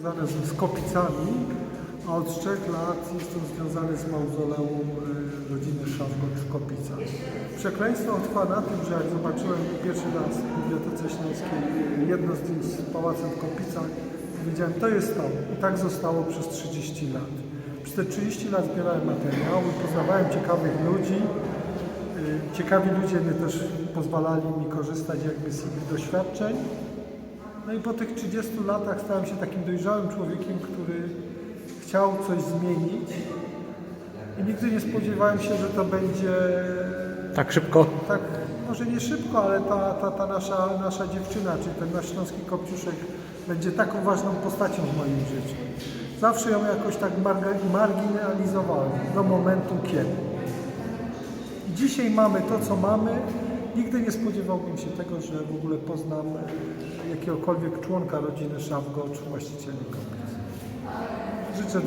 związane z, Kopicami, a od trzech lat jestem związany z mauzoleum e, rodziny Szafgot w Kopicach. Przekleństwo trwa na tym, że jak zobaczyłem pierwszy raz w Bibliotece Śląskiej jedno zdjęcie z pałacem w Kopicach, powiedziałem, to jest to. I tak zostało przez 30 lat. Przez te 30 lat zbierałem materiały, poznawałem ciekawych ludzi, Y, Ciekawi ludzie mi też pozwalali mi korzystać jakby z ich doświadczeń. No i po tych 30 latach stałem się takim dojrzałym człowiekiem, który chciał coś zmienić. I nigdy nie spodziewałem się, że to będzie Tak szybko? tak, może nie szybko, ale ta, ta, ta nasza, nasza dziewczyna, czyli ten nasz śląski kopciuszek będzie taką ważną postacią w moim życiu. Zawsze ją jakoś tak marginalizowałem do momentu kiedy. I Dzisiaj mamy to, co mamy. Nigdy nie spodziewałbym się tego, że w ogóle poznam e, jakiegokolwiek członka rodziny Szafgo czy właścicieli kobiet. Życzę